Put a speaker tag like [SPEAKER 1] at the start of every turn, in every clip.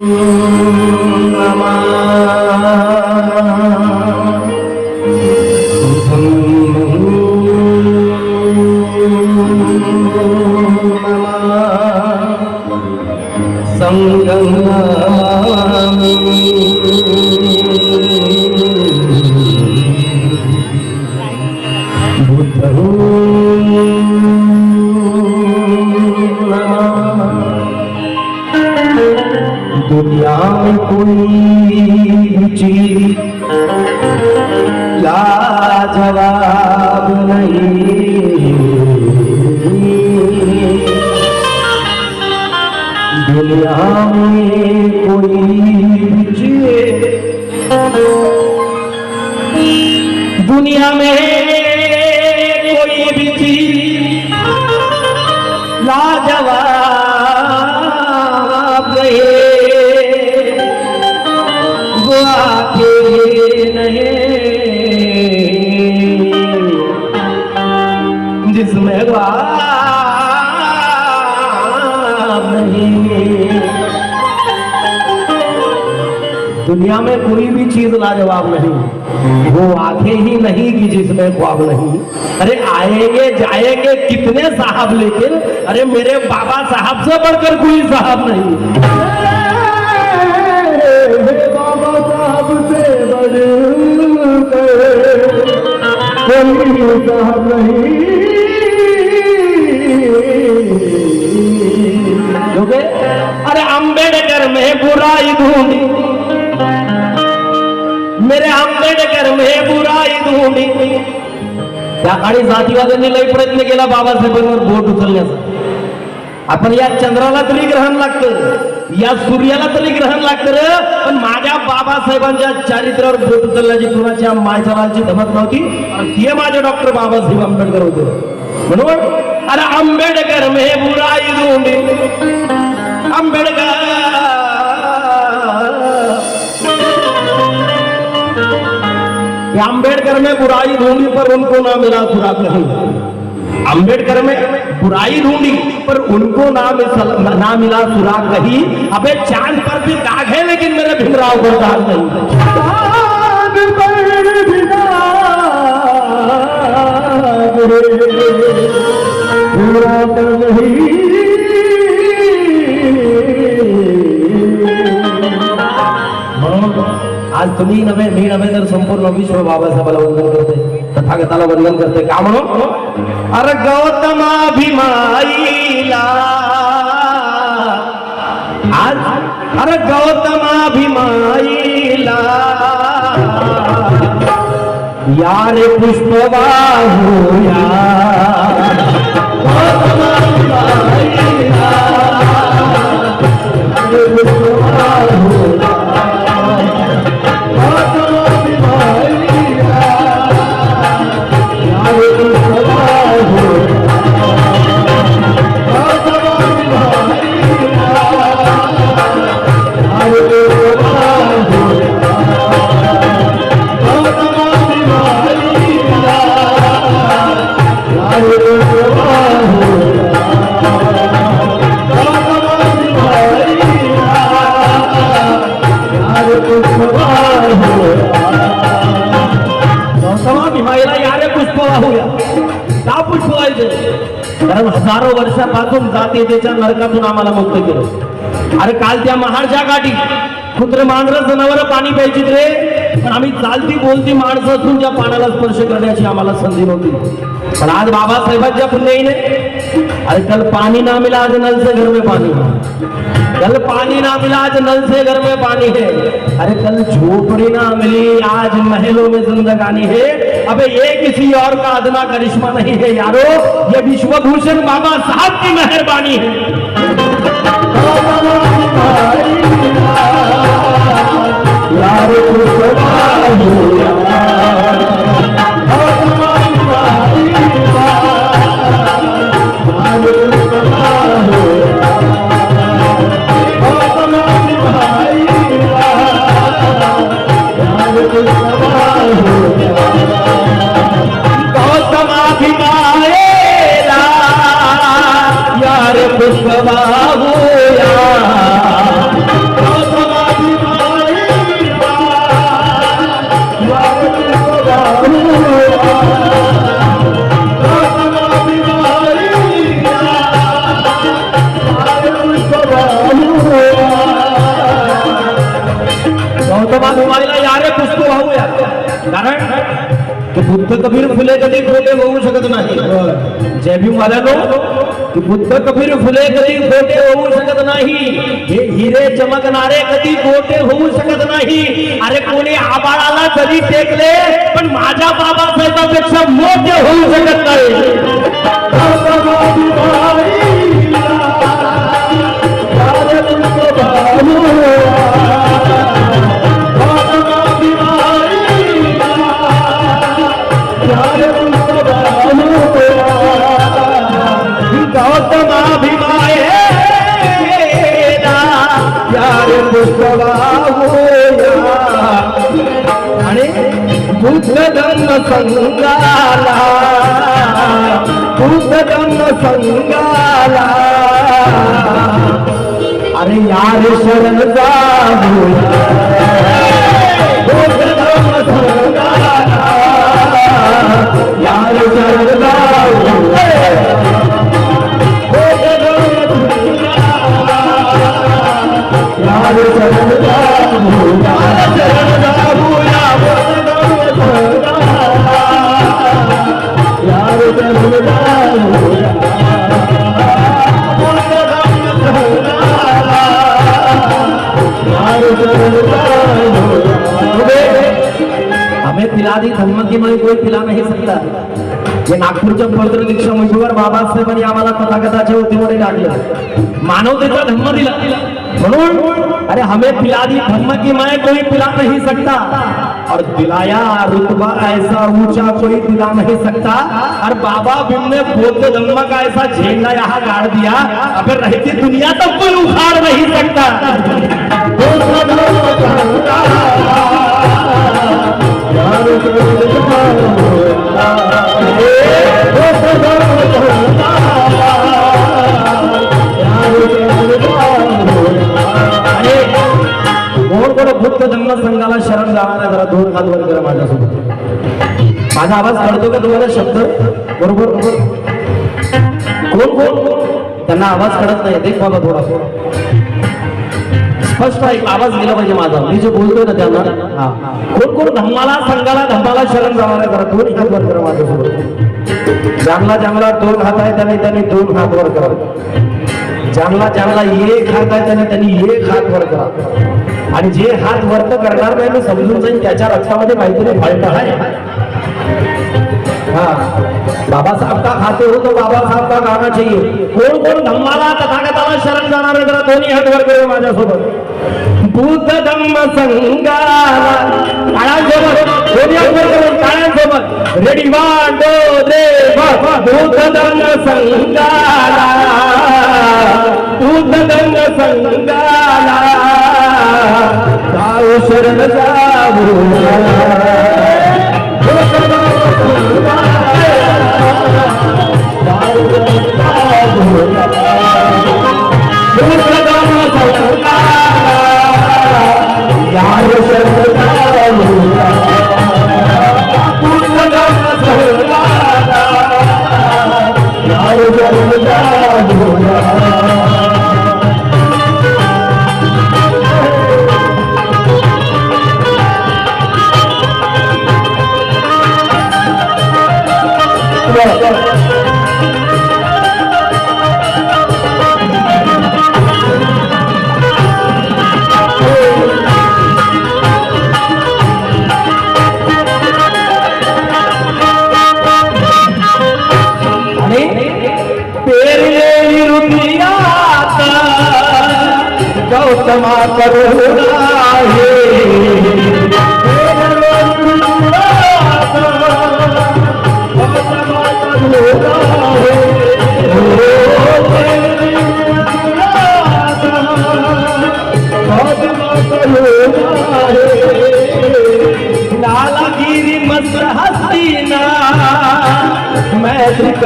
[SPEAKER 1] Mama. दुनिया में कोई चीज दुनिया में कोई भी चीज लाजवाब दुनिया में कोई भी चीज़ लाजवाब नहीं। वो आँखें ही नहीं कि जिसमें ख्वाब नहीं। अरे आएँगे, जाएँगे कितने साहब लेकिन, अरे मेरे बाबा साहब से बढ़कर कोई साहब नहीं। साहब कोई साहब नहीं। अरे अंबेडकर में बुराई ढूंढी। मेरे आंबेडकर में बुराई ढूंढी। त्या काळी जातीवाद्यांनी लई प्रयत्न केला बाबासाहेबांवर बोट उचलण्याचा. आपण या चंद्राला तरी ग्रहण लागतं या सूर्याला तरी ग्रहण लागतं रे. पण माझ्या बाबासाहेबांच्या चारित्र्यावर बोट उचलण्याची कुणाच्या मायसराची धमक नव्हती. हे माझे डॉक्टर बाबासाहेब आंबेडकर होते. म्हणून अरे आंबेडकर में बुराई ढूंढी. आंबेडकर कि अंबेडकर में बुराई ढूंढी पर उनको ना मिला सुराग नहीं। अंबेडकर में बुराई ढूंढी पर उनको ना ना मिला सुराग नहीं। अबे चाँद पर भी दाग है, लेकिन मेरे भीमराव को दाग नहीं। नहीं। आज तुम्ही नव्हे मी नव्हे तर संपूर्ण विश्व बाबासाहेबाला वंदन करते. तथागताला वंदन करते. का म्हणून? अरे गौतमाभिमाईला आज अरे गौतमाभिमाईला यारे पुष्प वाहूया गौतमा अरे काल त्या महाडच्या गाठी. कुत्र मांजर जनावर पाणी प्यायची रे. पण आम्ही चालती बोलती माणसं असून त्या पाण्याला स्पर्श करण्याची आम्हाला संधी नव्हती. पण आज बाबासाहेबांच्या पुण्याईने अरे, कल पानी ना मिला आज नल से घर में पानी है कल पानी ना मिला आज नल से घर में पानी है. अरे, कल झोपड़ी ना मिली आज महलों में जिंदगानी है. अबे, ये किसी और का अदना करिश्मा नहीं है यारो. ये विश्वभूषण बाबा साहब की मेहरबानी है. यारो मित्रांनो की बुद्ध कबीर फुले कधी खोटे होऊ शकत नाही? हे हिरे चमकणारे कधी गोटे होऊ शकत नाही? अरे कोणी आबाळाला कधी टेकले पण माझ्या बाबासाहेबांपेक्षा मोठे होऊ शकत नाही. अरे यार दिला म्हणून अरे हमें पिला दी धर्म की मैं कोई पिला नहीं सकता। और दिलाया रुतबा ऐसा ऊँचा कोई दिला नहीं सकता। और बाबा ने बौद्ध धर्म का ऐसा झंडा यहाँ गाड़ दिया। अब रहती दुनिया तो कोई उखाड़ नहीं सकता। बौद्ध धर्म का बुद्ध धम्म संघाला शरण जाणाऱ्या जरा दोन हात वर करा माझ्यासोबत. माझा आवाज कळतो का तुम्हाला? शब्द? बरोबर कोण कोण? त्यांना आवाज कळत नाही. देख बाबा थोडा स्पष्ट एक आवाज गेला पाहिजे माझा. मी जे बोलतोय ना त्यांना हा. कोण कोण? धम्माला संघाला धम्माला शरण जाणाऱ्या जरा दोन हात वर करा माझ्यासोबत. ज्यांना ज्यांना दोन हात आहे त्याने त्यांनी दोन हात वर करा. ज्यांना ज्यांना एक हात आहे त्याने त्यांनी एक हात वर करा. आणि जे हात वर्त करणार नाही मी समजून जाईल त्याच्या रक्तामध्ये काहीतरी फाल्ट आहे हाँ. बाबा का खाते हो तो बाबा साहब का गाना चाहिए? कोण कोण धम्माला तथागताला शरण जाणार आहे जरा दोन्ही हात वर करू माझ्यासोबत. बुद्ध धम्म संघाला टाळ्यांसोबत दोन्ही हात वर करून काळ्यांसोबत ready one two three Buddha धम्म संघाला बुद्ध धम्म संघाला. जाऊ शरण या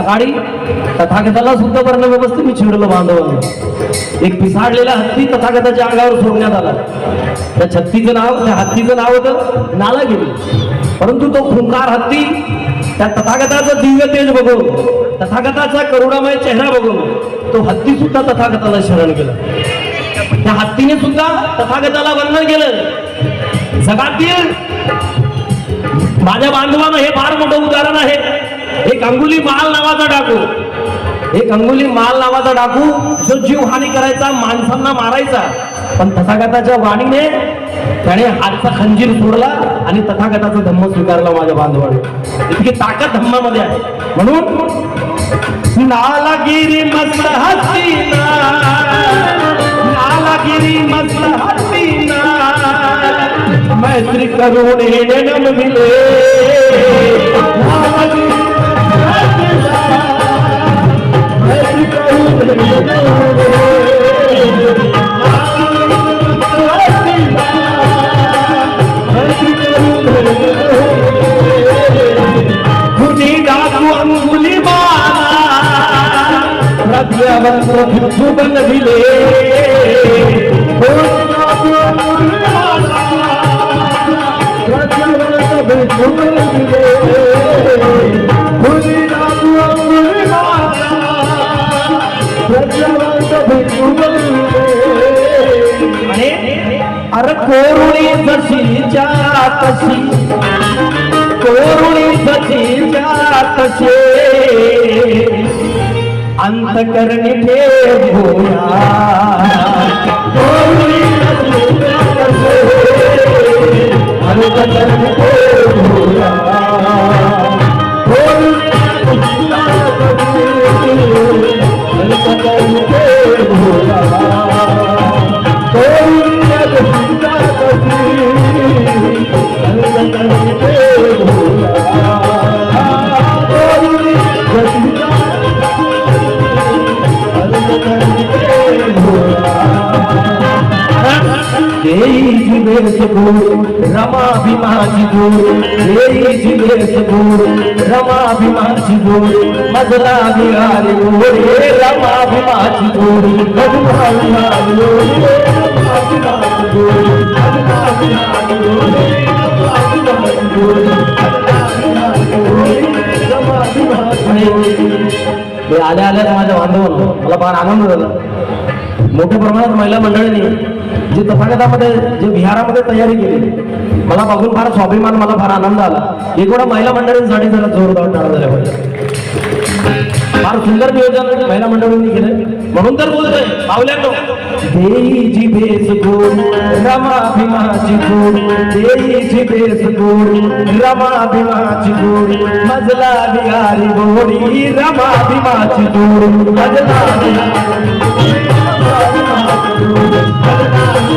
[SPEAKER 1] काळी तथागताला सुद्धा वर्ण व्यवस्थित मी चिडलो बांधवांनी. एक पिसाडलेला हत्ती तथागताच्या अंगावर सोडण्यात आला. त्या छत्तीचं नाव त्या हत्तीचं नाव होतं नालागिरी परंतु तो खुंकार हत्ती त्या तथागताचं दिव्य तेज बघून तथागताचा करुणामय चेहरा बघून तो हत्ती सुद्धा तथागताला शरण केलं त्या हत्तीने सुद्धा तथागताला वंदन केलं. जगातील माझ्या बांधवानं हे फार मोठं उदाहरण आहे. एक अंगुली माल नावाचा डाकू. एक अंगुली माल नावाचा डाकू जो जीव हानी करायचा माणसांना मारायचा. पण तथागताच्या वाणीने त्याने हातचा खंजीर सोडला आणि तथागताचा धम्म स्वीकारला माझ्या बांधवाने. इतकी ताकद धम्मामध्ये आहे. म्हणून नालागिरी मस्त हसीना नालागिरी मस्त हसीना मैत्री करून हे जन्म मिले. मारा, रत्यावर भिक्षू बनविले. आणि अरे कोरुणी जशीच्या तशी कोरुणी सचीच्या तसे अंतकरणी ठेवूया कोरुणी ठेवूया रमा से दूर देईची वेश गोड रमा भीमाची गोड मजला बिहारी गोड हे रमा भीमाची गोड मजला बिहारी गोड हे रमा भीमाची गोड मजला बिहारी गोड हे रमा भीमाची गोड मजला बिहारी आल्या आल्या माझ्या बांधवांना मला फार आनंद झाला. मोठ्या प्रमाणात महिला मंडळींनी जे तथागतामध्ये जे विहारामध्ये तयारी केली. मला बघून फार स्वाभिमान मला फार आनंद आला. एक महिला मंडळींसाठी जरा जोरदार टाळा झाल्या पाहिजे फार सुंदर नियोजन महिला मंडळींनी केलं. म्हणून तर बोलतोय पावल्यानो देईची बेस गोड रमाभिमाची गोड देईची बेस गोड रमाभिमाची गोड मजला बिहारी गोडी रमाभिमाची गोड मजला बिहारी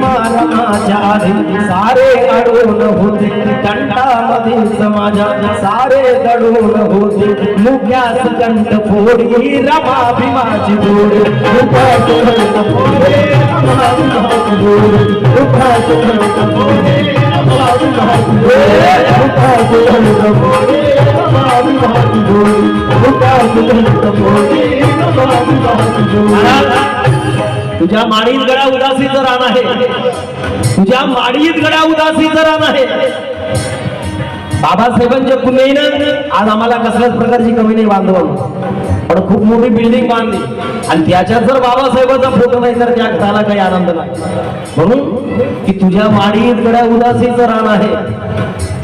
[SPEAKER 1] माझ्या आधी सारे अडून होते कंठामध्ये समाजात सारे दडून होते मुख्यास कंठ फोडी रमा भीमाची गोड उपास कंठ रमा भीमाची कंठ रमा भीमाची कंठ रमा भीमाची कंठ तुझ्या माडीत गळा उदासीचं रान आहे. तुझ्या माडीत गळा उदासीचं रान आहे. बाबासाहेबांच्या पुण्याईनं आज आम्हाला कसल्याच प्रकारची कमी नाही बांधवा पण खूप मोठी बिल्डिंग बांधली. आणि त्याच्यात जर बाबासाहेबांचा फोटो नाही तर त्या त्याला काही आनंद नाही. म्हणून की तुझ्या माडीत गड्या उदासीचं रान आहे.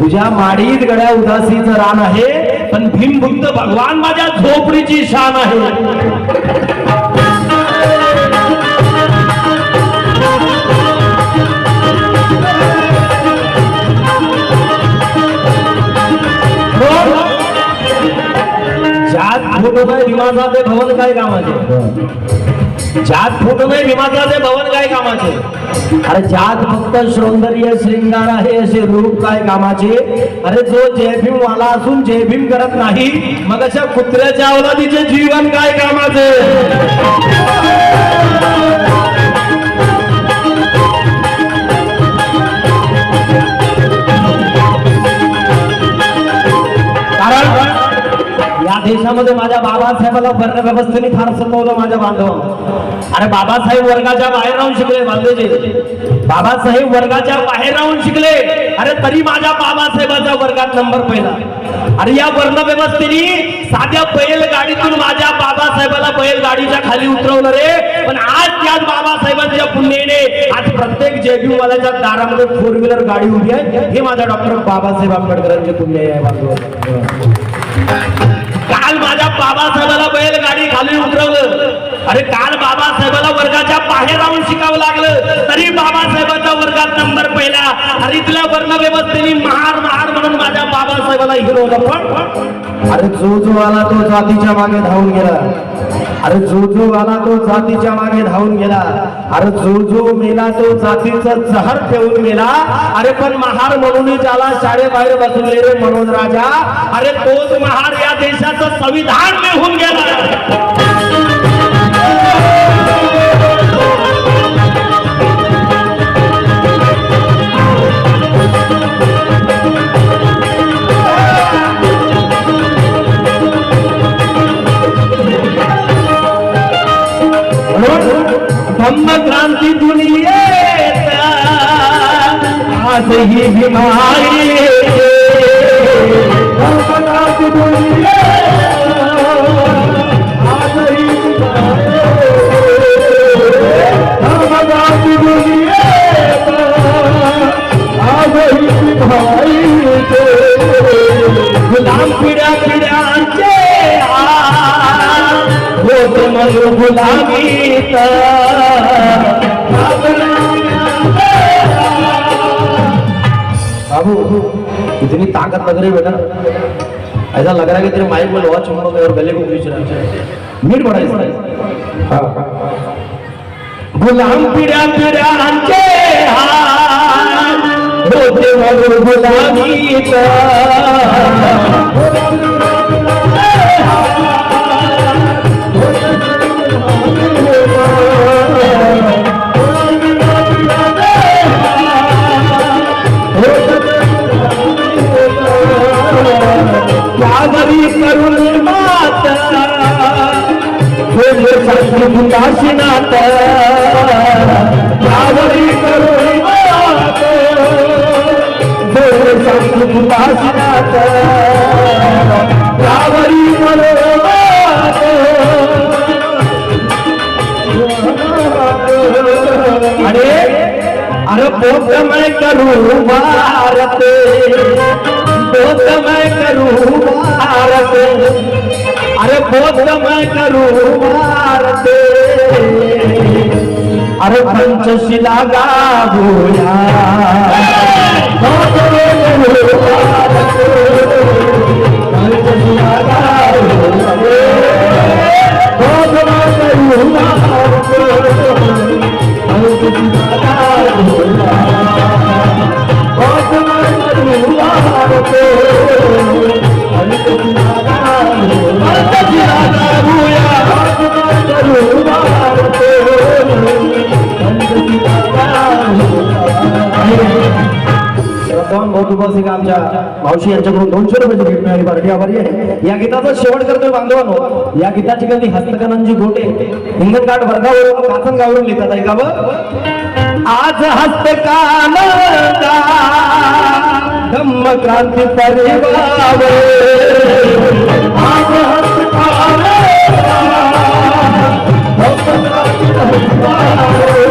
[SPEAKER 1] तुझ्या माडीत गड्या उदासीचं रान आहे. पण भीम बुद्ध भगवान माझ्या झोपडीची शान आहे. भवन काय कामाचे जात फोटो नाही विमानाचे भवन काय कामाचे? अरे जात फक्त सौंदर्य श्रृंगार आहे असे रूप काय कामाचे? अरे जो जयभीम वाला असून जयभीम करत नाही मग अशा कुत्र्याच्या अवलादीचे जीवन काय कामाचे? या देशामध्ये माझ्या बाबासाहेबाला वर्ण व्यवस्थेने फार सतवलं माझ्या बांधव. अरे बाबासाहेब वर्गाच्या बाहेर राहून शिकले बांधवजी. बाबासाहेब वर्गाच्या बाहेर राहून शिकले. अरे तरी माझ्या बाबासाहेबाच्या वर्गात नंबर पहिला. अरे या वर्ण व्यवस्थेने साध्या बैलगाडीतून माझ्या बाबासाहेबाला बैलगाडीच्या खाली उतरवलं रे. पण आज त्याच बाबासाहेबांच्या पुण्याने आज प्रत्येक जेबीवाल्याच्या दारामध्ये फोर व्हीलर गाडी उभी आहे. हे माझ्या डॉक्टर बाबासाहेब आंबेडकरांचे पुण्य आहे बांधव बाबासाहेबाला बैलगाडी खाली उतरवलं. अरे काल बाबासाहेबाला वर्गाच्या बाहेर राहून शिकावं लागलं. तरी बाबासाहेबांच्या वर्गात नंबर पहिला. अरे इथल्या वर्ण महार महार म्हणून माझ्या बाबासाहेबाला हिरो पण अरे जो जो आला तो जातीच्या मागे धावून गेला. अरे जो जो आला तो जातीच्या मागे धावून गेला. अरे जो जो मेला तो जातीचं जहर ठेवून गेला. अरे पण महार म्हणून ज्याला शाळेबाहेर बसवले रे म्हणून राजा. अरे तोच महार या देशाचं संविधान लिहून गेला. धम्म क्रांती दुनियेत आजही हिमालय धम्म क्रांती दुनियेत बाबू इतनी ताकत लग रही बेटा. ऐसा लग रहा है कि तेरे माइक में लोहा चुम्बक है और गले को खींच रहा है। मीट बड़ा इसका हाँ गुलाम पिढ्या पिढ्यांचे हात होते गुलामी गुलामीत करूं भारत। पोत मैं करूं भारत अरे पोत मैं करूं भारत। अरे पंचशिला गाऊया पोत मैं करूं भारत पंचशिला गाऊया पोत मैं करूं भारत। आमच्या मावशी यांच्याकडून दोनशे म्हणजे रुपयाची भेट मिळाली पार्टी आभारी आहे. या गीताचा शेवट करतोय बांधवानो. या गीताची कधी हस्तकनांची गोटे. हिंगणघाट वर्गावरून कासनगावरून लिहितात ऐका बघ आज हस्तकान धम्म क्रांती परिवार आज हस्तकान आज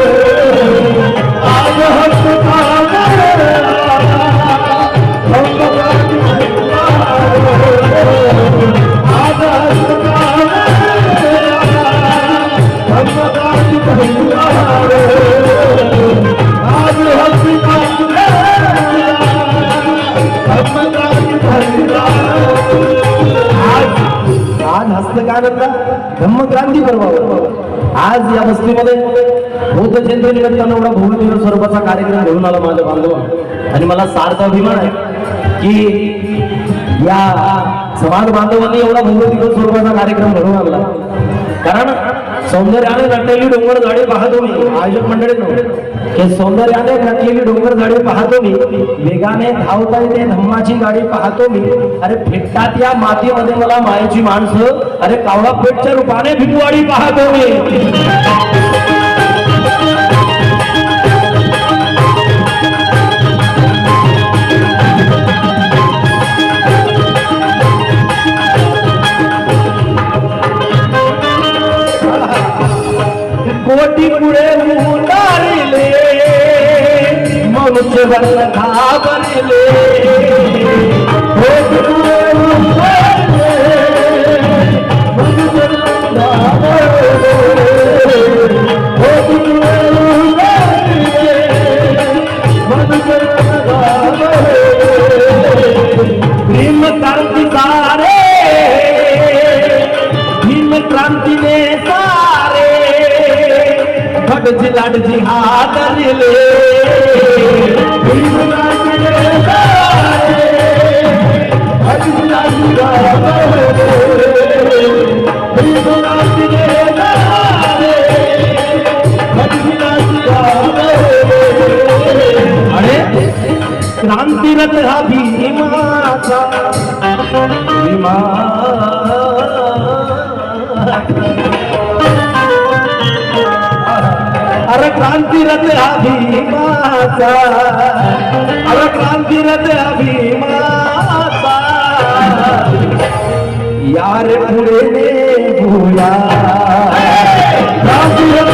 [SPEAKER 1] धम्मक्रांती पर्वावर आज आज या वस्तीमध्ये बौद्ध जयंती निमित्तानं एवढा भव्य स्वरूपाचा कार्यक्रम घेऊन आला माझ्या बांधव आणि मला सार्थ अभिमान आहे की या समाज बांधवांनी एवढा भव्य स्वरूपाचा कार्यक्रम घडवून आणला. कारण सौंदर्याने नटलेली डोंगर झाडे पाहतो मी. आयोजक मंडळी हे सौंदर्याने नटलेली डोंगर झाडे पाहतो मी. वेगाने धावता येते धम्माची गाडी पाहतो मी. अरे फेटात या मातीमध्ये मला मायेची माणसं. अरे कावळा पेटच्या रूपाने भिकवाडी पाहतो मी. कोटी पुढे उतारले मनुष्य घाबरले कोटी पुढे प्रेम क्रांती सारे भटजी लाडजी हातरले जी क्रांतीने सारे भीमाचा. लाडजी क्रांती रथ अभिमाचा अरे क्रांती रथ अभिमाचा यार पुढे ने भूया क्रांती रथ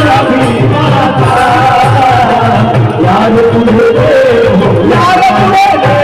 [SPEAKER 1] यार पुढे यार पुढे